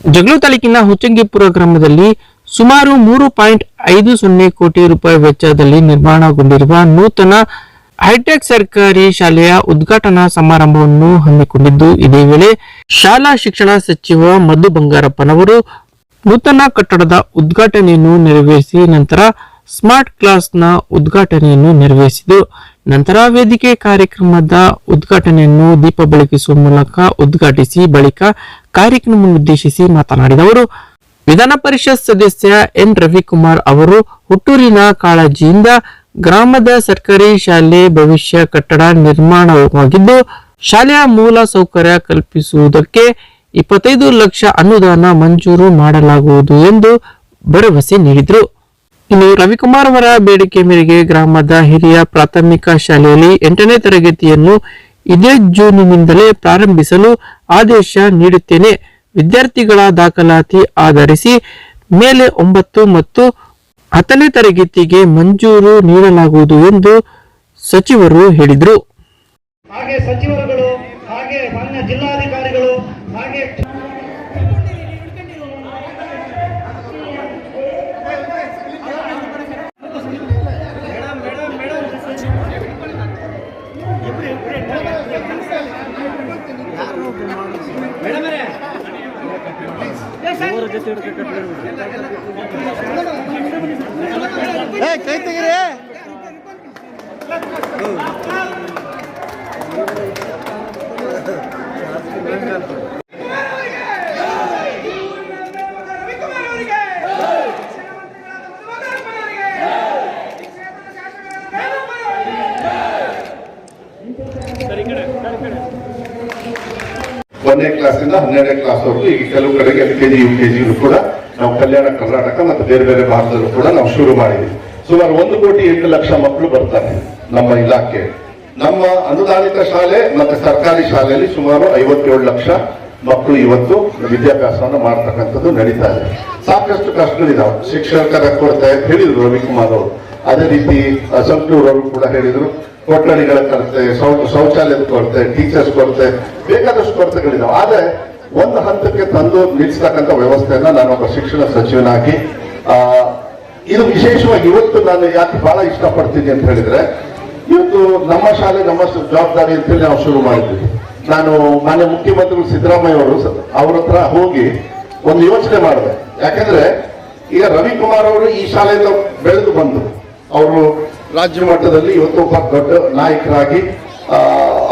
ಜಗಳೂರು ತಾಲೂಕಿನ ಹುಚ್ಚಂಗಿಪುರ ಗ್ರಾಮದಲ್ಲಿ ಸುಮಾರು ಮೂರು ಪಾಯಿಂಟ್ ಐದು ಸೊನ್ನೆ ಕೋಟಿ ರೂಪಾಯಿ ವೆಚ್ಚದಲ್ಲಿ ನಿರ್ಮಾಣಗೊಂಡಿರುವ ನೂತನ ಹೈಟೆಕ್ ಸರ್ಕಾರಿ ಶಾಲೆಯ ಉದ್ಘಾಟನಾ ಸಮಾರಂಭವನ್ನು ಹಮ್ಮಿಕೊಂಡಿದ್ದು, ಇದೇ ವೇಳೆ ಶಾಲಾ ಶಿಕ್ಷಣ ಸಚಿವ ಮಧು ಬಂಗಾರಪ್ಪನವರು ನೂತನ ಕಟ್ಟಡದ ಉದ್ಘಾಟನೆಯನ್ನು ನೆರವೇರಿಸಿ ನಂತರ ಸ್ಮಾರ್ಟ್ ಕ್ಲಾಸ್ನ ಉದ್ಘಾಟನೆಯನ್ನು ನೆರವೇರಿಸಿತು ನಂತರ ವೇದಿಕೆ ಕಾರ್ಯಕ್ರಮದ ಉದ್ಘಾಟನೆಯನ್ನು ದೀಪ ಬೆಳಗಿಸುವ ಮೂಲಕ ಉದ್ಘಾಟಿಸಿ ಬಳಿಕ ಕಾರ್ಯಕ್ರಮವನ್ನುದ್ದೇಶಿಸಿ ಮಾತನಾಡಿದವರು ವಿಧಾನ ಪರಿಷತ್ ಸದಸ್ಯ ಎನ್. ರವಿಕುಮಾರ್ ಅವರು ಹುಟ್ಟೂರಿನ ಕಾಳಜಿಯಿಂದ ಗ್ರಾಮದ ಸರ್ಕಾರಿ ಶಾಲೆ ಭವಿಷ್ಯ ಕಟ್ಟಡ ನಿರ್ಮಾಣವಾಗಿದ್ದು, ಶಾಲೆಯ ಮೂಲ ಸೌಕರ್ಯ ಕಲ್ಪಿಸುವುದಕ್ಕೆ ಇಪ್ಪತ್ತೈದು ಲಕ್ಷ ಅನುದಾನ ಮಂಜೂರು ಮಾಡಲಾಗುವುದು ಎಂದು ಭರವಸೆ ನೀಡಿದರು. ಇನ್ನು ರವಿಕುಮಾರ್ ಅವರ ಬೇಡಿಕೆ ಮೇರೆಗೆ ಗ್ರಾಮದ ಹಿರಿಯ ಪ್ರಾಥಮಿಕ ಶಾಲೆಯಲ್ಲಿ ಎಂಟನೇ ತರಗತಿಯನ್ನು ಇದೇ ಜೂನಿನಿಂದಲೇ ಪ್ರಾರಂಭಿಸಲು ಆದೇಶ ನೀಡುತ್ತೇನೆ. ವಿದ್ಯಾರ್ಥಿಗಳ ದಾಖಲಾತಿ ಆಧರಿಸಿ ಮೇಲೆ ಒಂಬತ್ತು ಮತ್ತು ಹತ್ತನೇ ತರಗತಿಗೆ ಮಂಜೂರು ನೀಡಲಾಗುವುದು ಎಂದು ಸಚಿವರು ಹೇಳಿದರು. ಹಾಗೆ ಸಚಿವರುಗಳು Thank you. ಕ್ಲಾಸಿಂದ ಹನ್ನೆರಡನೇ ಕ್ಲಾಸ್ವರೆಗೂ ಈಗ ಕೆಲವು ಕಡೆಗೆ L K G U K ಜಿಯಲ್ಲೂ ಕೂಡ ನಾವು ಕಲ್ಯಾಣ ಕರ್ನಾಟಕ ಮತ್ತು ಬೇರೆ ಬೇರೆ ಭಾಗದಲ್ಲೂ ಕೂಡ ನಾವು ಶುರು ಮಾಡಿದ್ವಿ. ಸುಮಾರು ಒಂದು ಕೋಟಿ ಎಂಟು ಲಕ್ಷ ಮಕ್ಕಳು ಬರ್ತಾರೆ ನಮ್ಮ ಇಲಾಖೆ. ನಮ್ಮ ಅನುದಾನಿತ ಶಾಲೆ ಮತ್ತು ಸರ್ಕಾರಿ ಶಾಲೆಯಲ್ಲಿ ಸುಮಾರು ಐವತ್ತೇಳು ಲಕ್ಷ ಮಕ್ಕಳು ಇವತ್ತು ವಿದ್ಯಾಭ್ಯಾಸವನ್ನು ಮಾಡ್ತಕ್ಕಂಥದ್ದು ನಡೀತಾ ಇದೆ. ಸಾಕಷ್ಟು ಕಷ್ಟಗಳಿದಾವೆ ಶಿಕ್ಷಕರ ಕೊರತೆ ಹೇಳಿದ್ರು ರವಿಕುಮಾರ್ ಅವರು. ಅದೇ ರೀತಿ ಸಂಕನೂರ್ ಅವರು ಕೂಡ ಹೇಳಿದ್ರು. ಕೊಠಡಿಗಳ ಕೊರತೆ ಶೌಚ ಶೌಚಾಲಯದ ಕೊರತೆ ಟೀಚರ್ಸ್ ಕೊರತೆ, ಬೇಕಾದಷ್ಟು ಕೊರತೆಗಳಿದಾವೆ. ಆದ್ರೆ ಒಂದು ಹಂತಕ್ಕೆ ತಂದು ನಿಲ್ಲಿಸ್ತಕ್ಕಂಥ ವ್ಯವಸ್ಥೆಯನ್ನ ಒಬ್ಬ ಶಿಕ್ಷಣ ಸಚಿವನಾಗಿ ಇದು ವಿಶೇಷವಾಗಿ ಇವತ್ತು ನಾನು ಯಾಕೆ ಬಹಳ ಇಷ್ಟಪಡ್ತೀನಿ ಅಂತ ಹೇಳಿದ್ರೆ, ಇವತ್ತು ನಮ್ಮ ಶಾಲೆ, ನಮ್ಮ ಜವಾಬ್ದಾರಿ ಅಂತೇಳಿ ನಾವು ಶುರು ಮಾಡಿದ್ವಿ. ನಾನು ಮಾನ್ಯ ಮುಖ್ಯಮಂತ್ರಿಗಳು ಸಿದ್ದರಾಮಯ್ಯ ಅವರು ಅವ್ರ ಹತ್ರ ಹೋಗಿ ಒಂದು ಯೋಚನೆ ಮಾಡಿದೆ. ಯಾಕಂದ್ರೆ ಈಗ ರವಿಕುಮಾರ್ ಅವರು ಈ ಶಾಲೆಯಿಂದ ಬೆಳೆದು ಬಂದರು. ಅವರು ರಾಜ್ಯ ಮಟ್ಟದಲ್ಲಿ ಇವತ್ತು ಒಬ್ಬ ದೊಡ್ಡ ನಾಯಕರಾಗಿ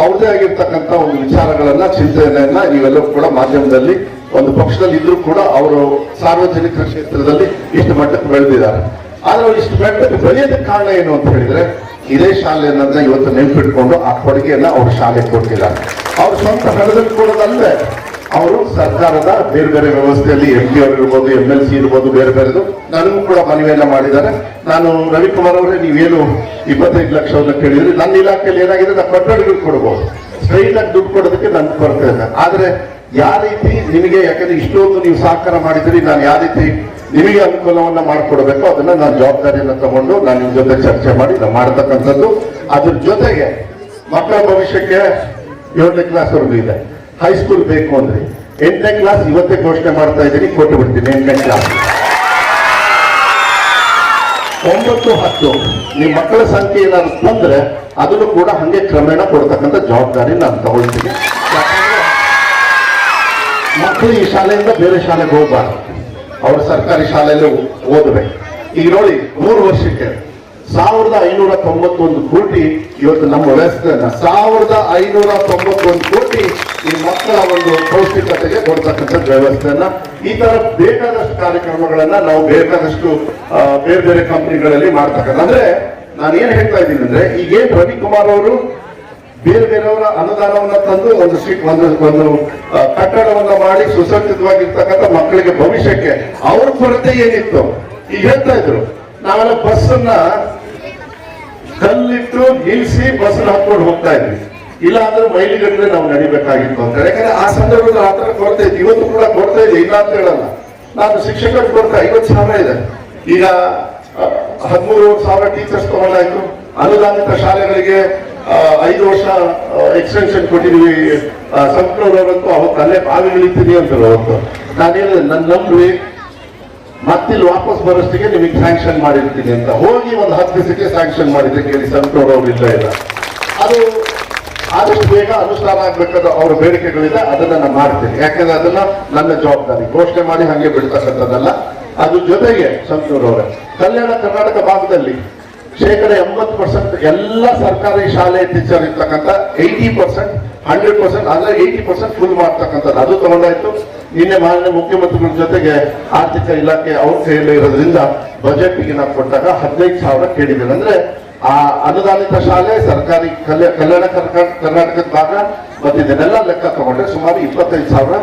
ಅವ್ರದೇ ಆಗಿರ್ತಕ್ಕಂಥ ಒಂದು ವಿಚಾರಗಳನ್ನ, ಚಿಂತನೆಯನ್ನ ನೀವೆಲ್ಲರೂ ಕೂಡ ಮಾಧ್ಯಮದಲ್ಲಿ, ಒಂದು ಪಕ್ಷದಲ್ಲಿ ಇದ್ರೂ ಕೂಡ ಅವರು ಸಾರ್ವಜನಿಕ ಕ್ಷೇತ್ರದಲ್ಲಿ ಇಷ್ಟು ಮಟ್ಟಕ್ಕೆ ಬೆಳೆದಿದ್ದಾರೆ. ಆದ್ರೆ ಇಷ್ಟು ಮಟ್ಟಕ್ಕೆ ಬೆಳೆಯೋದಕ್ಕೆ ಕಾರಣ ಏನು ಅಂತ ಹೇಳಿದ್ರೆ, ಇದೇ ಶಾಲೆಯನ್ನ ಇವತ್ತು ನೆನಪಿಟ್ಕೊಂಡು ಆ ಕೊಡುಗೆಯನ್ನ ಅವ್ರ ಶಾಲೆಗೆ ಕೊಟ್ಟಿದ್ದಾರೆ. ಅವ್ರ ಸ್ವಂತ ಹಣದಲ್ಲಿ ಕೊಡೋದಲ್ಲದೆ ಅವರು ಸರ್ಕಾರದ ಬೇರೆ ಬೇರೆ ವ್ಯವಸ್ಥೆಯಲ್ಲಿ ಎಂ ಪಿ ಅವರು ಇರ್ಬೋದು ಎಂ ಎಲ್ ಸಿ ಇರ್ಬೋದು, ಬೇರೆ ಬೇರೆದು. ನನಗೂ ಕೂಡ ಮನವಿಯನ್ನ ಮಾಡಿದ್ದಾರೆ. ನಾನು ರವಿಕುಮಾರ್ ಅವರೇ, ನೀವೇನು ಇಪ್ಪತ್ತೈದು ಲಕ್ಷವನ್ನು ಕೇಳಿದ್ರಿ. ನನ್ನ ಇಲಾಖೆಯಲ್ಲಿ ಏನಾಗಿದೆ ನಾವು ಕಟ್ಟಡಗಳು ಕೊಡಬಹುದು ಸ್ಟ್ರೈಟ್ ಆಗಿ ದುಡ್ಡು ಕೊಡೋದಕ್ಕೆ ನನ್ನ ಕೊರತೆ ಇದೆ ಆದ್ರೆ ಯಾವ ರೀತಿ ನಿಮಗೆ, ಯಾಕಂದ್ರೆ ಇಷ್ಟೊಂದು ನೀವು ಸಹಕಾರ ಮಾಡಿದ್ರಿ ನಾನು ಯಾವ ರೀತಿ ನಿಮಗೆ ಅನುಕೂಲವನ್ನ ಮಾಡಿಕೊಡ್ಬೇಕು, ಅದನ್ನ ನಾನು ಜವಾಬ್ದಾರಿಯನ್ನ ತಗೊಂಡು ನಾನು ನಿಮ್ಮ ಜೊತೆ ಚರ್ಚೆ ಮಾಡಿ ನಾನು ಮಾಡತಕ್ಕಂಥದ್ದು. ಅದ್ರ ಜೊತೆಗೆ ಮಕ್ಕಳ ಭವಿಷ್ಯಕ್ಕೆ ಏಳನೇ ಕ್ಲಾಸ್ ವರ್ಗೂ ಇದೆ. ಹೈಸ್ಕೂಲ್ ಬೇಕು ಅಂದ್ರೆ ಎಂಟನೇ ಕ್ಲಾಸ್ ಇವತ್ತೇ ಘೋಷಣೆ ಮಾಡ್ತಾ ಇದ್ದೀನಿ, ಕೊಟ್ಟು ಬಿಡ್ತೀನಿ, ಎಂಟನೇ ಕ್ಲಾಸ್ ಒಂಬತ್ತು ಹತ್ತು ನಿಮ್ಮ ಮಕ್ಕಳ ಸಂಖ್ಯೆ ಏನಾದ್ರು ಬಂದ್ರೆ ಅದನ್ನು ಕೂಡ ಹಂಗೆ ಕ್ರಮೇಣ ಕೊಡ್ತಕ್ಕಂಥ ಜವಾಬ್ದಾರಿ ನಾನು ತಗೊಳ್ತೀನಿ. ಮಕ್ಕಳು ಈ ಶಾಲೆಯಿಂದ ಬೇರೆ ಶಾಲೆಗೆ ಹೋಗ್ಬಾರ್ದು. ಅವ್ರು ಸರ್ಕಾರಿ ಶಾಲೆಯಲ್ಲಿ ಓದಬೇಕು. ಈಗ ನೋಡಿ, ಮೂರು ವರ್ಷಕ್ಕೆ ಸಾವಿರದ ಐನೂರ ತೊಂಬತ್ತೊಂದು ಕೋಟಿ ಇವತ್ತು ನಮ್ಮ ವ್ಯವಸ್ಥೆಯನ್ನ ಸಾವಿರದ ಐನೂರ ತೊಂಬತ್ತೊಂದು ಕೋಟಿ ಈ ಮಕ್ಕಳ ಒಂದು ಪೌಷ್ಟಿಕತೆಗೆ ಕೊಡ್ತಕ್ಕಂಥ ವ್ಯವಸ್ಥೆಯನ್ನ. ಈ ತರ ಬೇಕಾದಷ್ಟು ಕಾರ್ಯಕ್ರಮಗಳನ್ನ ನಾವು ಬೇಕಾದಷ್ಟು ಬೇರೆ ಬೇರೆ ಕಂಪನಿಗಳಲ್ಲಿ ಮಾಡ್ತಕ್ಕಂಥ ಅಂದ್ರೆ ನಾನು ಏನ್ ಹೇಳ್ತಾ ಇದ್ದೀನಿ ಅಂದ್ರೆ ಈಗೇನ್ ರವಿಕುಮಾರ್ ಅವರು ಬೇರೆ ಬೇರೆಯವರ ಅನುದಾನವನ್ನ ತಂದು ಒಂದು ಒಂದು ಒಂದು ಕಟ್ಟಡವನ್ನ ಮಾಡಿ ಸುಸಜ್ಜಿತವಾಗಿರ್ತಕ್ಕಂಥ ಮಕ್ಕಳಿಗೆ ಭವಿಷ್ಯಕ್ಕೆ ಅವ್ರ ಕೊರತೆ ಏನಿತ್ತು? ಈಗ ಹೇಳ್ತಾ ಇದ್ರು, ನಾವೆಲ್ಲ ಬಸ್ ಅನ್ನ ಕಲ್ಲಿಟ್ಟು ನಿಲ್ಸಿ ಬಸ್ ಹಾಕೊಂಡು ಹೋಗ್ತಾ ಇದ್ವಿ. ಇಲ್ಲ ಅಂದ್ರೆ ಮೈಲಿಗಟ್ಟಲೆ ನಾವು ನಡಿಬೇಕಾಗಿತ್ತು ಅಂತ. ಯಾಕಂದ್ರೆ ಆ ಸಂದರ್ಭದಲ್ಲಿ ಆ ತರ ಕೊರತೆ ಇತ್ತು ಇವತ್ತು ಕೂಡ ಕೊಡ್ತಾ ಇದೆ ಇಲ್ಲ ಅಂತ ಹೇಳಲ್ಲ. ನಾನು ಶಿಕ್ಷಕರು ಕೊಡ್ತಾ ಐವತ್ತು ಸಾವಿರ ಇದೆ. ಈಗ ಹದಿಮೂರು ಸಾವಿರ ಟೀಚರ್ಸ್ ತಗೊಂಡಾಯ್ತು ಅನುದಾನಿತ ಶಾಲೆಗಳಿಗೆ ಐದು ವರ್ಷ ಎಕ್ಸ್ಟೆನ್ಷನ್ ಕೊಟ್ಟಿದೀವಿ. ಸಂಪೂರ್ಣವರಂತೂ ಅವತ್ತು ಅಲ್ಲೇ ಬಾವಿಗಳಿದ್ದೀನಿ ಅಂತಾರೆ ಅವತ್ತು. ನಾನು ಹೇಳಿದೆ, ನನ್ನ ನಂಬಿ ಮತ್ತಿಲ್ ವಾಪಸ್ ಬರೋಷ್ಟಿಗೆ ನಿಮಗೆ ಸ್ಯಾಂಕ್ಷನ್ ಮಾಡಿರ್ತೀನಿ ಅಂತ. ಹೋಗಿ ಒಂದು ಹತ್ತು ದಿವಸಕ್ಕೆ ಸ್ಯಾಂಕ್ಷನ್ ಮಾಡಿದ್ರೆ ಕೇಳಿ ಸಂತೋರ್ ಅವ್ರು ಇಲ್ಲ ಇಲ್ಲ. ಅದು ಆದಷ್ಟು ಬೇಗ ಅನುಷ್ಠಾನ ಆಗ್ಬೇಕಾದ ಅವ್ರ ಬೇಡಿಕೆಗಳಿದೆ, ಅದನ್ನ ನಾನು ಮಾಡ್ತೀನಿ. ಯಾಕಂದ್ರೆ ಅದನ್ನ ನನ್ನ ಜವಾಬ್ದಾರಿ. ಘೋಷಣೆ ಮಾಡಿ ಹಂಗೆ ಬಿಡ್ತಕ್ಕಂಥದ್ದಲ್ಲ. ಅದ್ರ ಜೊತೆಗೆ ಸಂತೂರ್ ಅವರೇ, ಕಲ್ಯಾಣ ಕರ್ನಾಟಕ ಭಾಗದಲ್ಲಿ ಶೇಕಡ ಎಂಬತ್ತು ಪರ್ಸೆಂಟ್ ಎಲ್ಲ ಸರ್ಕಾರಿ ಶಾಲೆ ಟೀಚರ್ ಇರ್ತಕ್ಕಂಥ ಏಯ್ಟಿ ಪರ್ಸೆಂಟ್ ಹಂಡ್ರೆಡ್ ಪರ್ಸೆಂಟ್ ಅಂದ್ರೆ ಏಯ್ಟಿ ಪರ್ಸೆಂಟ್ ಫುಲ್ ಮಾಡ್ತಕ್ಕಂಥದ್ದು. ಅದು ತಗೊಂಡಾಯ್ತು. ನಿನ್ನೆ ಮಾನ್ಯ ಮುಖ್ಯಮಂತ್ರಿಗಳ ಜೊತೆಗೆ ಆರ್ಥಿಕ ಇಲಾಖೆ ಅವ್ರ ಕೈಯಲ್ಲಿ ಇರೋದ್ರಿಂದ ಬಜೆಟ್ಗೆ ನಾವು ಕೊಟ್ಟಾಗ ಹದಿನೈದು ಸಾವಿರ ಕೇಳಿದ್ದೇನೆ ಅಂದ್ರೆ ಆ ಅನುದಾನಿತ ಶಾಲೆ, ಸರ್ಕಾರಿ ಕಲ್ಯಾ, ಕಲ್ಯಾಣ ಕರ್ನಾಟಕ ಕರ್ನಾಟಕದ ಭಾಗ ಮತ್ತೆ ಇದನ್ನೆಲ್ಲ ಲೆಕ್ಕ ತಗೊಂಡ್ರೆ ಸುಮಾರು ಇಪ್ಪತ್ತೈದು ಸಾವಿರ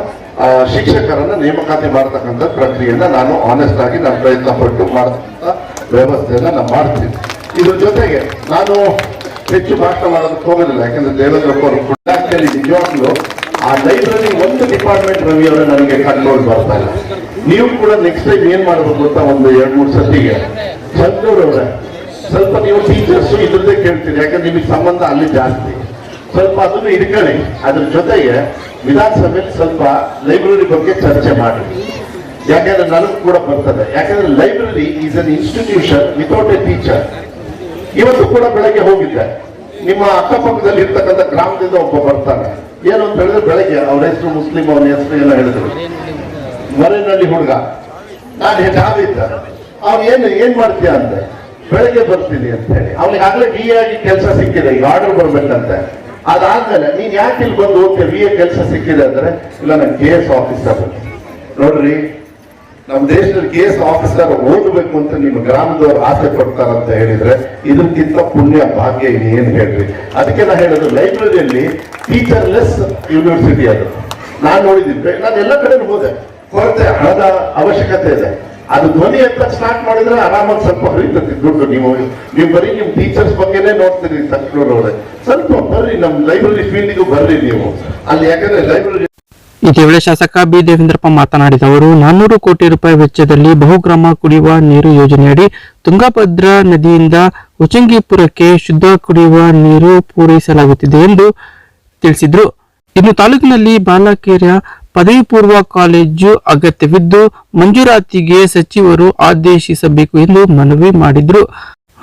ಶಿಕ್ಷಕರನ್ನ ನೇಮಕಾತಿ ಮಾಡತಕ್ಕಂಥ ಪ್ರಕ್ರಿಯೆಯನ್ನ ನಾನು ಆನೆಸ್ಟ್ ಆಗಿ ನಾನು ಪ್ರಯತ್ನ ಪಟ್ಟು ಮಾಡತಕ್ಕಂಥ ವ್ಯವಸ್ಥೆಯನ್ನ ನಾನು ಮಾಡ್ತೀನಿ. ಇದ್ರ ಜೊತೆಗೆ ನಾನು ಹೆಚ್ಚು ಭಾಷಣ ಮಾಡೋದಕ್ಕೆ ಹೋಗೋದಿಲ್ಲ, ಯಾಕಂದ್ರೆ ದೇವೇಂದ್ರಪ್ಪ ಅವರು ಕೂಡ actually ನಿಜವಾಗ್ಲೂ ಆ ಲೈಬ್ರರಿ ಒಂದು ಡಿಪಾರ್ಟ್ಮೆಂಟ್ ರವಿ ಅವರ ನನಗೆ ಕಂಟ್ರೋಲ್ ಬರ್ತಾ ಇಲ್ಲ. ನೀವು ಕೂಡ ನೆಕ್ಸ್ಟ್ ಟೈಮ್ ಏನ್ ಮಾಡಬೇಕು ಅಂತ ಒಂದು ಎರಡ್ ಮೂರು ಸತಿಗೆ ಚಂದೂರ್ ಅವರೇ ಸ್ವಲ್ಪ ನೀವು ಟೀಚರ್ಸ್ ಇದ್ರದ್ದೇ ಕೇಳ್ತೀರಿ, ಯಾಕಂದ್ರೆ ನಿಮಗೆ ಸಂಬಂಧ ಅಲ್ಲಿ ಜಾಸ್ತಿ. ಸ್ವಲ್ಪ ಅದನ್ನು ಇಟ್ಕೊಳ್ಳಿ ಅದ್ರ ಜೊತೆಗೆ ವಿಧಾನಸಭೆಯಲ್ಲಿ ಸ್ವಲ್ಪ ಲೈಬ್ರರಿ ಬಗ್ಗೆ ಚರ್ಚೆ ಮಾಡಿ. ಯಾಕಂದ್ರೆ ನನಗೂ ಕೂಡ ಬರ್ತದೆ. ಯಾಕಂದ್ರೆ library is an institution without a teacher ಇವತ್ತು ಕೂಡ ಬೆಳಗ್ಗೆ ಹೋಗಿದ್ದೆ. ನಿಮ್ಮ ಅಕ್ಕಪಕ್ಕದಲ್ಲಿ ಇರ್ತಕ್ಕಂಥ ಗ್ರಾಮದಿಂದ ಒಬ್ಬ ಬರ್ತಾನೆ. ಏನು ಅಂತ ಹೇಳಿದ್ರೆ ಬೆಳಗ್ಗೆ ಅವ್ರ ಹೆಸರು ಮುಸ್ಲಿಂ, ಅವನ ಹೆಸರು ಎಲ್ಲ ಹೇಳಿದ್ರು. ಮರೆನಳ್ಳಿ ಹುಡುಗ. ನಾನು ನಾವಿದ್ದ ಅವ್ನು ಏನು, ಏನ್ ಮಾಡ್ತೀಯ ಅಂದೆ. ಬೆಳಗ್ಗೆ ಬರ್ತೀನಿ ಅಂತ ಹೇಳಿ. ಅವ್ನಿಗೆ ಆಗ್ಲೇ ವಿ ಆಗಿ ಕೆಲಸ ಸಿಕ್ಕಿದೆ, ಈಗ ಆರ್ಡರ್ ಬರ್ಬೇಕಂತೆ. ಅದಾದ್ಮೇಲೆ ನೀನ್ ಯಾಕೆ ಇಲ್ಲಿ ಬಂದು ಹೋಗ್ತೀಯ? ವಿ ಎ ಕೆಲಸ ಸಿಕ್ಕಿದೆ ಅಂದ್ರೆ, ಇಲ್ಲ, ನಾನು ಕೆ ಎಸ್ ಆಫೀಸರ್ ನೋಡ್ರಿ ನಮ್ಮ ದೇಶದಲ್ಲಿ ಕೆ ಎಸ್ ಆಫೀಸರ್ ಓದಬೇಕು ಅಂತ ನಿಮ್ಮ ಗ್ರಾಮದವ್ರು ಆಸೆ ಪಡ್ತಾರಂತ ಹೇಳಿದ್ರೆ ಇದಕ್ಕಿಂತ ಪುಣ್ಯ ಭಾಗ್ಯ ಏನ್ ಹೇಳ್ರಿ. ಅದಕ್ಕೆ ನಾ ಹೇಳೋದು, ಲೈಬ್ರರಿಯಲ್ಲಿ ಟೀಚರ್ಲೆಸ್ ಯೂನಿವರ್ಸಿಟಿ ಅದು. ನಾನು ನೋಡಿದ್ದೀನಿ. ನಾನು ಎಲ್ಲ ಕಡೆ ಹೋದೆ. ಕೊರತೆ, ಹಣದ ಅವಶ್ಯಕತೆ ಇದೆ. ಅದು ಧ್ವನಿ ಅಂತ ಸ್ಟಾರ್ಟ್ ಮಾಡಿದ್ರೆ ಆರಾಮಾಗಿ ಸ್ವಲ್ಪ ಹರಿತದೆ. ದುಡ್ಡು ನೀವು ನೀವು ಬರೀ ನಿಮ್ ಟೀಚರ್ಸ್ ಬಗ್ಗೆನೇ ನೋಡ್ತೀರಿ ಅವರೇ ಸ್ವಲ್ಪ ಬರ್ರಿ, ನಮ್ ಲೈಬ್ರರಿ ಫೀಲ್ಡಿಗೂ ಬರ್ರಿ ನೀವು. ಅಲ್ಲಿ ಯಾಕಂದ್ರೆ ಲೈಬ್ರರಿ ಇದೇ ಶಾಸಕ ಬಿ. ದೇವೇಂದ್ರಪ್ಪ ಮಾತನಾಡಿದ ಅವರು ನಾನ್ನೂರು ಕೋಟಿ ರೂಪಾಯಿ ವೆಚ್ಚದಲ್ಲಿ ಬಹುಗ್ರಾಮ ಕುಡಿಯುವ ನೀರು ಯೋಜನೆಯಡಿ ತುಂಗಭದ್ರಾ ನದಿಯಿಂದ ಉಚಂಗಿಪುರಕ್ಕೆ ಶುದ್ಧ ಕುಡಿಯುವ ನೀರು ಪೂರೈಸಲಾಗುತ್ತಿದೆ ಎಂದು ತಿಳಿಸಿದರು. ಇನ್ನು ತಾಲೂಕಿನಲ್ಲಿ ಬಾಲಕಿಯರ ಪದವಿ ಪೂರ್ವ ಕಾಲೇಜು ಅಗತ್ಯವಿದ್ದು ಮಂಜೂರಾತಿಗೆ ಸಚಿವರು ಆದೇಶಿಸಬೇಕು ಎಂದು ಮನವಿ ಮಾಡಿದ್ರು.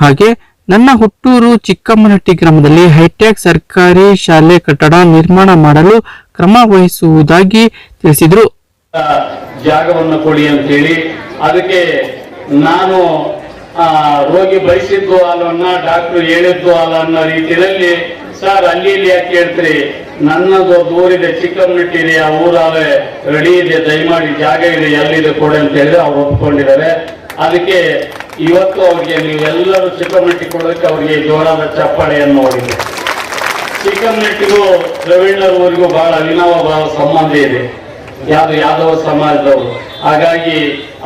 ಹಾಗೆ ನನ್ನ ಹುಟ್ಟೂರು ಚಿಕ್ಕಮ್ಮನಹಟ್ಟಿ ಗ್ರಾಮದಲ್ಲಿ ಹೈಟೆಕ್ ಸರ್ಕಾರಿ ಶಾಲೆ ಕಟ್ಟಡ ನಿರ್ಮಾಣ ಮಾಡಲು ಕ್ರಮ ವಹಿಸುವುದಾಗಿ ತಿಳಿಸಿದ್ರು. ಜಾಗವನ್ನು ಕೊಡಿ ಅಂತೇಳಿ. ಅದಕ್ಕೆ ನಾನು ರೋಗಿ ಬಯಸಿದ್ದು ಅಲ್ಲ ಡಾಕ್ಟರ್ ಹೇಳಿದ್ದು ಅಲ್ಲ ಅನ್ನೋ ರೀತಿಯಲ್ಲಿ, ಸರ್, ಅಲ್ಲಿ, ಇಲ್ಲಿ ಯಾಕೆ ಹೇಳ್ತೀರಿ? ನನ್ನದು ದೂರಿದೆ ಚಿಕ್ಕಮ್ಮನಟ್ಟಿ ಇದೆ ಆ ಊರಾಲೆ ರೆಡಿ ಇದೆ, ದಯಮಾಡಿ ಜಾಗ ಇದೆ, ಎಲ್ಲಿದೆ ಕೊಡಿ ಅಂತ ಹೇಳಿದ್ರೆ ಅವ್ರು ಒಪ್ಕೊಂಡಿದ್ದಾರೆ. ಅದಕ್ಕೆ ಇವತ್ತು ಅವ್ರಿಗೆ ನೀವೆಲ್ಲರೂ ಚಿಕ್ಕಮಟ್ಟಿ ಕೊಡೋದಕ್ಕೆ ಅವ್ರಿಗೆ ಜೋರಾದ ಚಪ್ಪಾಳೆಯನ್ನು ನೋಡಿದೆ ಚಿಕ್ಕಮಟ್ಟಿಗೂ ರವೀಂದ್ರ ಊರಿಗೂ ಬಹಳ ಅವಿನಾವ ಬಹಳ ಸಂಬಂಧ ಇದೆ. ಯಾವ ಯಾದವ ಸಮಾಜದವರು. ಹಾಗಾಗಿ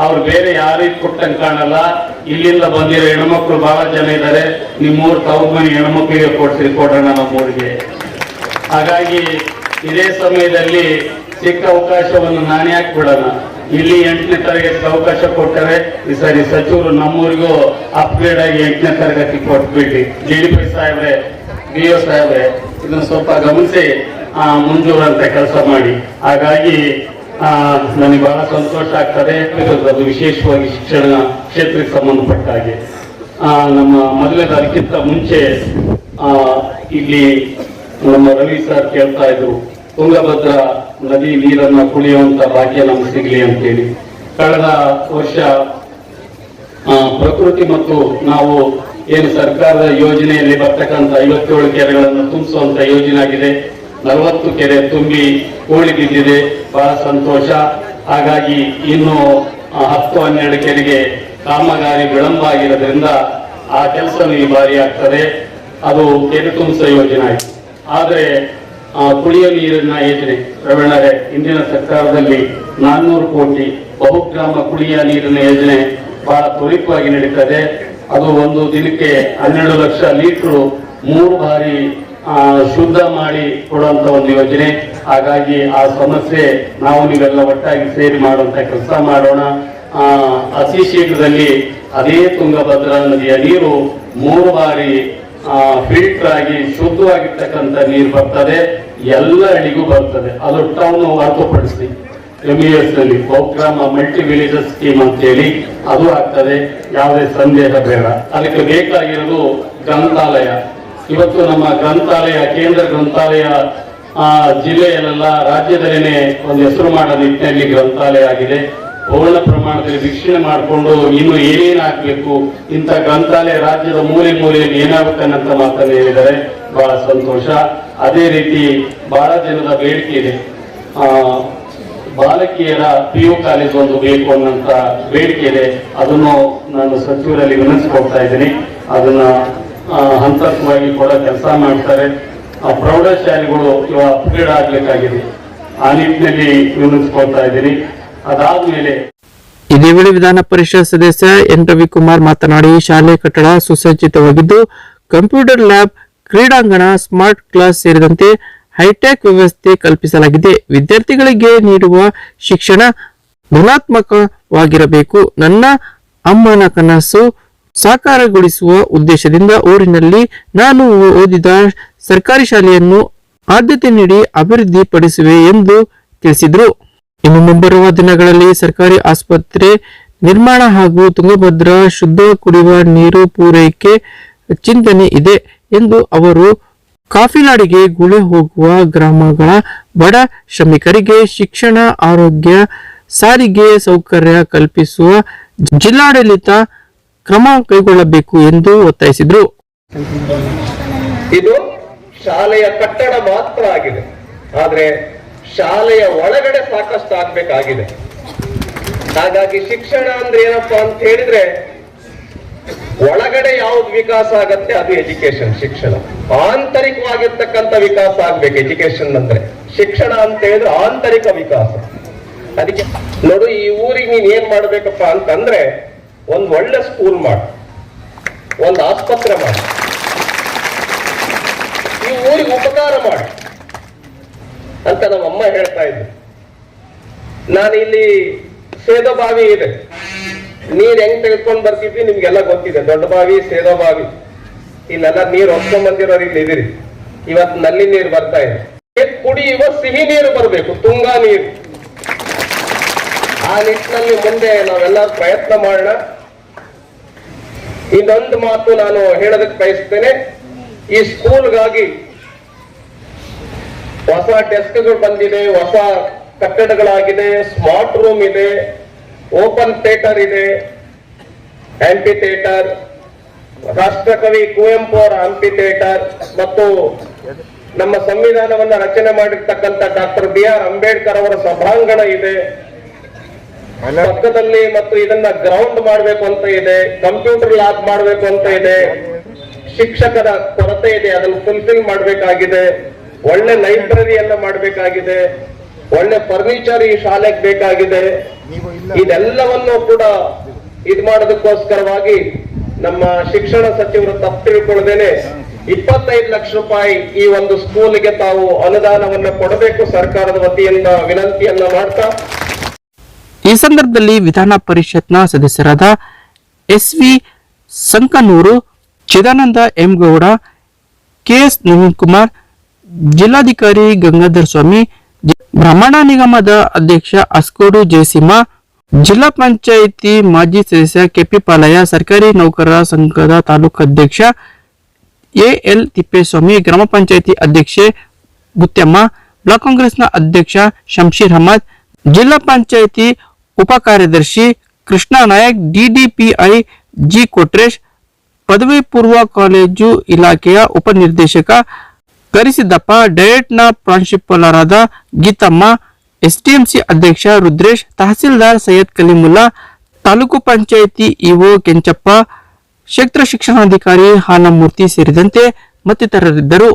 ಅವ್ರು ಬೇರೆ ಯಾರಿಗೆ ಕೊಟ್ಟಂಗೆ ಕಾಣಲ್ಲ. ಇಲ್ಲಿಂದ ಬಂದಿರೋ ಹೆಣ್ಮಕ್ಳು ಬಹಳ ಜನ ಇದ್ದಾರೆ. ನಿಮ್ಮೂರು ತವ್ರ ಮನೆ ಹೆಣ್ಮಕ್ಳಿಗೆ ಕೊಡ್ತೀರಿ ಕೊಡೋಣ ನಮ್ಮೂರಿಗೆ. ಹಾಗಾಗಿ ಇದೇ ಸಮಯದಲ್ಲಿ ಸಿಕ್ಕ ಅವಕಾಶವನ್ನು ನಾನು ಹಾಕ್ಬಿಡೋಣ. ಬಿಡೋಣ ಇಲ್ಲಿ ಎಂಟನೇ ತರಗತಿ ಅವಕಾಶ ಕೊಟ್ಟರೆ, ಈ ಸರಿ ಸಚಿವರು ನಮ್ಮೂರಿಗೂ ಅಪ್ಗ್ರೇಡ್ ಆಗಿ ಎಂಟನೇ ತರಗತಿ ಕೊಟ್ಬಿಡಿ. ಜಿ ಡಿ ಪಿ ಸಾಹೇಬ್ರೆ ಬಿ ಒ ಸಾಹೇಬ್ರೆ, ಇದನ್ನು ಸ್ವಲ್ಪ ಗಮನಿಸಿ ಮುಂಜೂರಂತ ಕೆಲಸ ಮಾಡಿ. ಹಾಗಾಗಿ ನನಗೆ ಬಹಳ ಸಂತೋಷ ಆಗ್ತದೆ. ಅದು ವಿಶೇಷವಾಗಿ ಶಿಕ್ಷಣ ಕ್ಷೇತ್ರಕ್ಕೆ ಸಂಬಂಧಪಟ್ಟ ಹಾಗೆ. ನಮ್ಮ ಮೊದಲನೇದು ಅದಕ್ಕಿಂತ ಮುಂಚೆ ಇಲ್ಲಿ ನಮ್ಮ ರವಿ ಸರ್ ಕೇಳ್ತಾ ಇದ್ರು, ತುಂಗಭದ್ರಾ ನದಿ ನೀರನ್ನ ಕುಳಿಯುವಂತ ಭಾಗ್ಯ ನಮ್ಗೆ ಸಿಗ್ಲಿ ಅಂತೇಳಿ. ಕಳೆದ ವರ್ಷ ಪ್ರಕೃತಿ ಮತ್ತು ನಾವು ಏನು ಸರ್ಕಾರದ ಯೋಜನೆಯಲ್ಲಿ ಬರ್ತಕ್ಕಂಥ ಐವತ್ತೇಳು ಕೆರೆಗಳನ್ನು ತುಂಬಿಸುವಂತ ಯೋಜನೆ ಆಗಿದೆ. ನಲವತ್ತು ಕೆರೆ ತುಂಬಿ ಕೋಳಿ ಬಿದ್ದಿದೆ. ಬಹಳ ಸಂತೋಷ. ಹಾಗಾಗಿ ಇನ್ನು ಹತ್ತು ಹನ್ನೆರಡು ಕೆರೆಗೆ ಕಾಮಗಾರಿ ವಿಳಂಬ ಆಗಿರೋದ್ರಿಂದ ಆ ಕೆಲಸ ಈ ಬಾರಿ ಆಗ್ತದೆ. ಅದು ಕೆರೆ ತುಂಬಿಸುವ ಯೋಜನೆ ಆಯ್ತು. ಆದರೆ ಆ, ಕುಡಿಯ ನೀರಿನ ಯೋಜನೆ ಪ್ರವೀಣರೇ ಇಂದಿನ ಸರ್ಕಾರದಲ್ಲಿ ನಾನ್ನೂರು ಕೋಟಿ ಬಹುಗ್ರಾಮ ಕುಡಿಯ ನೀರಿನ ಯೋಜನೆ ಬಹಳ ತ್ವರಿತವಾಗಿ ನಡೀತದೆ. ಅದು ಒಂದು ದಿನಕ್ಕೆ ಹನ್ನೆರಡು ಲಕ್ಷ ಲೀಟ್ರು ಮೂರು ಬಾರಿ ಶುದ್ಧ ಮಾಡಿ ಕೊಡುವಂತ ಒಂದು ಯೋಜನೆ. ಹಾಗಾಗಿ ಆ ಸಮಸ್ಯೆ ನಾವು ನೀವೆಲ್ಲ ಒಟ್ಟಾಗಿ ಸೇರಿ ಮಾಡುವಂತ ಕೆಲಸ ಮಾಡೋಣ. ಅತಿ ಶೀಘ್ರದಲ್ಲಿ ಅದೇ ತುಂಗಭದ್ರಾ ನದಿಯ ನೀರು ಮೂರು ಬಾರಿ ಫಿಲ್ಟರ್ ಆಗಿ ಶುದ್ಧವಾಗಿರ್ತಕ್ಕಂಥ ನೀರು ಬರ್ತದೆ, ಎಲ್ಲ ಹಳ್ಳಿಗೂ ಬರ್ತದೆ. ಅದು ಟೌನ್ ಹೊರತುಪಡಿಸಿ ಎಂ ಇ ಎಸ್ನಲ್ಲಿ ಬಹುಗ್ರಾಮ ಮಲ್ಟಿ ವಿಲೇಜಸ್ ಸ್ಕೀಮ್ ಅಂತೇಳಿ ಅದು ಆಗ್ತದೆ. ಯಾವುದೇ ಸಂದೇಹ ಬೇಡ. ಅದಕ್ಕೆ ಬೇಕಾಗಿರೋದು ಗ್ರಂಥಾಲಯ. ಇವತ್ತು ನಮ್ಮ ಗ್ರಂಥಾಲಯ, ಕೇಂದ್ರ ಗ್ರಂಥಾಲಯ ಜಿಲ್ಲೆಯಲ್ಲೆಲ್ಲ ರಾಜ್ಯದಲ್ಲೇನೆ ಒಂದು ಹೆಸರು ಮಾಡೋ ನಿಟ್ಟಿನಲ್ಲಿ ಗ್ರಂಥಾಲಯ ಆಗಿದೆ. ಪೂರ್ಣ ಪ್ರಮಾಣದಲ್ಲಿ ವೀಕ್ಷಣೆ ಮಾಡಿಕೊಂಡು ಇನ್ನು ಏನೇನು ಹಾಕ್ಬೇಕು ಇಂಥ ಗ್ರಂಥಾಲಯ ರಾಜ್ಯದ ಮೂಲೆ ಮೂಲೆಯಲ್ಲಿ ಏನಾಗುತ್ತಾನಂತ ಮಾತನ್ನು ಹೇಳಿದರೆ ಬಹಳ ಸಂತೋಷ. ಅದೇ ರೀತಿ ಬಹಳ ಜನದ ಬೇಡಿಕೆ ಇದೆ. ಆ, ಬಾಲಕಿಯರ ಪಿ ಯು ಕಾಲೇಜ್ ಒಂದು ಬೇಕು ಅನ್ನೋಂಥ ಬೇಡಿಕೆ ಇದೆ. ಅದನ್ನು ನಾನು ಸಚಿವರಲ್ಲಿ ವಿನಂತಿಸ್ಕೊಳ್ತಾ ಇದ್ದೀನಿ. ಅದನ್ನ ಆ, ಹಂತವಾಗಿ ಕೂಡ ಕೆಲಸ ಮಾಡ್ತಾರೆ. ಪ್ರೌಢಶಾಲೆಗಳು ಇವಾಗ ಅಪ್ಗ್ರೇಡ್ ಆಗ್ಬೇಕಾಗಿದೆ ಆ ನಿಟ್ಟಿನಲ್ಲಿ ವಿನಂತಿಸ್ಕೊಳ್ತಾ ಇದ್ದೀನಿ. ಅದಾದ್ಮೇಲೆ ಇದೇ ವೇಳೆ ವಿಧಾನ ಪರಿಷತ್ ಸದಸ್ಯ ಎನ್ ರವಿಕುಮಾರ್ ಮಾತನಾಡಿ, ಶಾಲೆ ಕಟ್ಟಡ ಸುಸಜ್ಜಿತವಾಗಿದ್ದು, ಕಂಪ್ಯೂಟರ್ ಲ್ಯಾಬ್, ಕ್ರೀಡಾಂಗಣ, ಸ್ಮಾರ್ಟ್ ಕ್ಲಾಸ್ ಸೇರಿದಂತೆ ಹೈಟೆಕ್ ವ್ಯವಸ್ಥೆ ಕಲ್ಪಿಸಲಾಗಿದೆ. ವಿದ್ಯಾರ್ಥಿಗಳಿಗೆ ನೀಡುವ ಶಿಕ್ಷಣ ಗುಣಾತ್ಮಕವಾಗಿರಬೇಕು ನನ್ನ ಅಮ್ಮನ ಕನಸು ಸಾಕಾರಗೊಳಿಸುವ ಉದ್ದೇಶದಿಂದ ಊರಿನಲ್ಲಿ ನಾನು ಓದಿದ ಸರ್ಕಾರಿ ಶಾಲೆಯನ್ನು ಆದ್ಯತೆ ನೀಡಿ ಅಭಿವೃದ್ಧಿಪಡಿಸುವೆ ಎಂದು ತಿಳಿಸಿದರು. ಇನ್ನು ಮುಂಬರುವ ದಿನಗಳಲ್ಲಿ ಸರ್ಕಾರಿ ಆಸ್ಪತ್ರೆ ನಿರ್ಮಾಣ ಹಾಗೂ ತುಂಗಭದ್ರಾ ಶುದ್ಧ ಕುಡಿಯುವ ನೀರು ಪೂರೈಕೆ ಚಿಂತನೆ ಇದೆ ಎಂದು ಅವರು ಕಾಫಿನಾಡಿಗೆ ಗುಳೆ ಹೋಗುವ ಗ್ರಾಮಗಳ ಬಡ ಶ್ರಮಿಕರಿಗೆ ಶಿಕ್ಷಣ, ಆರೋಗ್ಯ, ಸಾರಿಗೆ ಸೌಕರ್ಯ ಕಲ್ಪಿಸುವ ಜಿಲ್ಲಾಡಳಿತ ಕ್ರಮ ಕೈಗೊಳ್ಳಬೇಕು ಎಂದು ಒತ್ತಾಯಿಸಿದರು. ಇದು ಶಾಲೆಯ ಕಟ್ಟಡ ಮಾತ್ರ ಆಗಿದೆ. ಆದ್ರೆ ಶಾಲೆಯ ಒಳಗಡೆ ಸಾಕಷ್ಟು ಆಗ್ಬೇಕಾಗಿದೆ. ಹಾಗಾಗಿ ಶಿಕ್ಷಣ ಅಂದ್ರೆ ಏನಪ್ಪಾ ಅಂತ ಹೇಳಿದ್ರೆ, ಒಳಗಡೆ ಯಾವ್ದು ವಿಕಾಸ ಆಗತ್ತೆ ಅದು ಎಜುಕೇಶನ್ ಶಿಕ್ಷಣ. ಆಂತರಿಕವಾಗಿರ್ತಕ್ಕಂಥ ವಿಕಾಸ ಆಗ್ಬೇಕು ಎಜುಕೇಶನ್ ಅಂದ್ರೆ. ಶಿಕ್ಷಣ ಅಂತ ಹೇಳಿದ್ರೆ ಆಂತರಿಕ ವಿಕಾಸ. ಅದಕ್ಕೆ ನೋಡು, ಈ ಊರಿಗೆ ನೀನ್ ಏನ್ ಮಾಡ್ಬೇಕಪ್ಪ ಅಂತಂದ್ರೆ, ಒಂದ್ ಒಳ್ಳೆ ಸ್ಕೂಲ್ ಮಾಡು. ಒಂದ್ ಆಸ್ಪತ್ರೆ ಮಾಡು. ಈ ಊರಿಗೆ ಉಪಕಾರ ಮಾಡಿ. ಅಂತ ನಮ್ಮ ಅಮ್ಮ ಹೇಳ್ತಾ ಇದ್ರು. ನಾನು ಇಲ್ಲಿ ಸೇದ ಬಾವಿ ಇದೆ. ನೀರ್ ಹೆಂಗ್ ತೆಗೆದುಕೊಂಡು ಬರ್ತಿದ್ವಿ ನಿಮ್ಗೆಲ್ಲ ಗೊತ್ತಿದೆ. ದೊಡ್ಡ ಬಾವಿ, ಸೇದ ಬಾವಿ. ಇಲ್ಲೆಲ್ಲ ನೀರ್ ಹೊಸ್ಕೊಂಡ್ ಬಂದಿರೋರು ಇಲ್ಲಿ ಇದಿರಿ. ಇವತ್ತು ನಲ್ಲಿ ನೀರು ಬರ್ತಾ ಇದೆ. ಕುಡಿಯುವ ಸಿಹಿ ನೀರು ಬರಬೇಕು, ತುಂಗಾ ನೀರು. ಆ ನಿಟ್ಟಿನಲ್ಲಿ ಮುಂದೆ ನಾವೆಲ್ಲ ಪ್ರಯತ್ನ ಮಾಡೋಣ. ಇನ್ನೊಂದು ಮಾತು ನಾನು ಹೇಳೋದಕ್ಕೆ ಬಯಸ್ತೇನೆ. ಈ ಸ್ಕೂಲ್ಗಾಗಿ ಹೊಸ ಡೆಸ್ಕ್ಗಳು ಬಂದಿದೆ ಹೊಸ ಕಟ್ಟಡಗಳಾಗಿದೆ ಸ್ಮಾರ್ಟ್ ರೂಮ್ ಇದೆ ಓಪನ್ ಥಿಯೇಟರ್ ಇದೆ ಆಂಪಿ ಥಿಯೇಟರ್ ರಾಷ್ಟ್ರಕವಿ ಕುವೆಂಪು ಅವರ ಆಂಪಿ ಥಿಯೇಟರ್ ಮತ್ತು ನಮ್ಮ ಸಂವಿಧಾನವನ್ನ ರಚನೆ ಮಾಡಿರ್ತಕ್ಕಂಥ ಡಾಕ್ಟರ್ ಬಿ ಆರ್ ಅಂಬೇಡ್ಕರ್ ಅವರ ಸಭಾಂಗಣ ಇದೆ. ಪಕ್ಕದಲ್ಲಿ ಮತ್ತು ಇದನ್ನ ಗ್ರೌಂಡ್ ಮಾಡಬೇಕು ಅಂತ ಇದೆ ಕಂಪ್ಯೂಟರ್ ಲ್ಯಾಬ್ ಮಾಡಬೇಕು ಅಂತ ಇದೆ. ಶಿಕ್ಷಕರ ಕೊರತೆ ಇದೆ ಅದನ್ನು ಫುಲ್ಫಿಲ್ ಮಾಡಬೇಕಾಗಿದೆ. ಒಳ್ಳೆ ಲೈಬ್ರರಿ ಎಲ್ಲ ಮಾಡಬೇಕಾಗಿದೆ ಒಳ್ಳೆ ಫರ್ನಿಚರ್ ಈ ಶಾಲೆಗೆ ಬೇಕಾಗಿದೆ. ಇದೆಲ್ಲವನ್ನು ಕೂಡ ಇದ್ ಮಾಡೋದಕ್ಕೋಸ್ಕರವಾಗಿ ನಮ್ಮ ಶಿಕ್ಷಣ ಸಚಿವರು ತಪ್ಪು ತಿಳ್ಕೊಳ್ಳದೇನೆ ಇಪ್ಪತ್ತೈದು ಲಕ್ಷ ರೂಪಾಯಿ ಈ ಒಂದು ಸ್ಕೂಲ್ಗೆ ತಾವು ಅನುದಾನವನ್ನ ಕೊಡಬೇಕು ಸರ್ಕಾರದ ವತಿಯಿಂದ ವಿನಂತಿಯನ್ನ ಮಾಡ್ತಾ. ಈ ಸಂದರ್ಭದಲ್ಲಿ ವಿಧಾನ ಪರಿಷತ್ನ ಸದಸ್ಯರಾದ S V Sankanur Chidananda M Gowda KS Naveen Kumar ಜಿಲ್ಲಾಧಿಕಾರಿ ಗಂಗಾಧರ್ ಸ್ವಾಮಿ ಭ್ರಮಣ ನಿಗಮದ ಅಧ್ಯಕ್ಷ ಅಸ್ಕೋಡು ಜಯಸಿಂಹ ಜಿಲ್ಲಾ ಪಂಚಾಯಿತಿ ಮಾಜಿ ಸದಸ್ಯ ಕೆಪಿ ಪಾಲಯ್ಯ, ಸರ್ಕಾರಿ ನೌಕರರ ಸಂಘದ ತಾಲೂಕು ಅಧ್ಯಕ್ಷ ಎಎಲ್ ತಿಪ್ಪೇಸ್ವಾಮಿ, ಗ್ರಾಮ ಪಂಚಾಯಿತಿ ಅಧ್ಯಕ್ಷೆ ಗುತ್ಯಮ್ಮ ಬ್ಲಾಕ್ ಕಾಂಗ್ರೆಸ್ನ ಅಧ್ಯಕ್ಷ ಶಂಶೀರ್ ಅಹಮದ್, ಜಿಲ್ಲಾ ಪಂಚಾಯಿತಿ ಉಪ ಕಾರ್ಯದರ್ಶಿ ಕೃಷ್ಣ ನಾಯಕ್, ಡಿಡಿಪಿಐ ಜಿ ಕೊಟ್ರೇಶ್, ಪದವಿ ಪೂರ್ವ ಕಾಲೇಜು ಇಲಾಖೆಯ ಉಪನಿರ್ದೇಶಕ ಕರಿಸಿದ್ದಪ್ಪ ಡಯಟ್ನ ಪ್ರಾಂಶುಪಾಲರಾದ ಗೀತಮ್ಮ ಎಸ್ಟಿಎಂಸಿ ಅಧ್ಯಕ್ಷ ರುದ್ರೇಶ್, ತಹಸೀಲ್ದಾರ್ ಸೈಯದ್ ಕಲಿಮುಲ್ಲಾ, ತಾಲೂಕು ಪಂಚಾಯಿತಿ ಇಒ ಕೆಂಚಪ್ಪ, ಕ್ಷೇತ್ರ ಶಿಕ್ಷಣಾಧಿಕಾರಿ ಹಾನಮೂರ್ತಿ ಸೇರಿದಂತೆ ಮತ್ತಿತರರಿದ್ದರು.